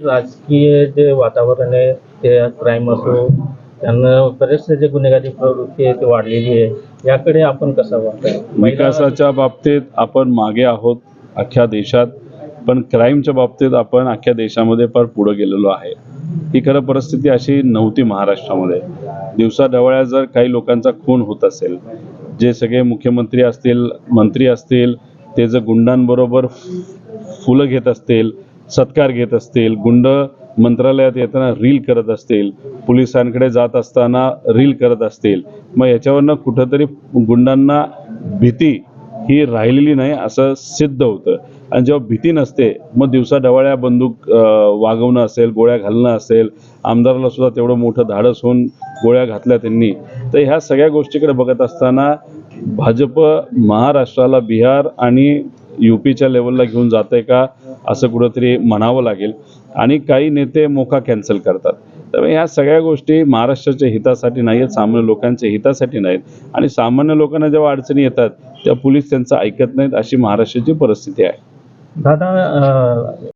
राजकीय जे वातावरण आहे ते क्राईम असो त्यांना बरेचसे जे गुन्हेगारी प्रवृत्ती आहे ती वाढलेली आहे. याकडे आपण कसं विकासाच्या बाबतीत आपण मागे आहोत अख्ख्या देशात पण क्राईमच्या बाबतीत आपण अख्ख्या देशामध्ये फार पुढे गेलेलो आहे. ही खरं परिस्थिती अशी नव्हती महाराष्ट्रामध्ये. दिवसा ढवळ्या जर काही लोकांचा खून होत असेल जे सगळे मुख्यमंत्री असतील मंत्री असतील ते जर गुंडांबरोबर फुलं घेत असतील सत्कार घेत असतील गुंड मंत्रालयात येताना रील करत असतील पोलिसांकडे जात असताना रील करत असतील मग याच्यावरनं कुठंतरी गुंडांना भीती ही राहिलेली नाही असं सिद्ध होतं. आणि जेव्हा भीती नसते मग दिवसा ढवाळ्या बंदूक वागवणं असेल गोळ्या घालणं असेल आमदाराला सुद्धा तेवढं मोठं धाडस होऊन गोळ्या घातल्या त्यांनी. तर ह्या सगळ्या गोष्टीकडे बघत असताना भाजप महाराष्ट्राला बिहार आणि युपीच्या लेवलला घेऊन जाते का असं कुठंतरी म्हणावं लागेल. आणि काही नेते मोका कॅन्सल करतात. त्यामुळे ह्या सगळ्या गोष्टी महाराष्ट्राच्या हितासाठी नाही आहेत सामान्य लोकांच्या हितासाठी नाहीत आणि सामान्य लोकांना जेव्हा अडचणी येतात तेव्हा पोलीस त्यांचं ऐकत नाहीत अशी महाराष्ट्राची परिस्थिती आहे. दादा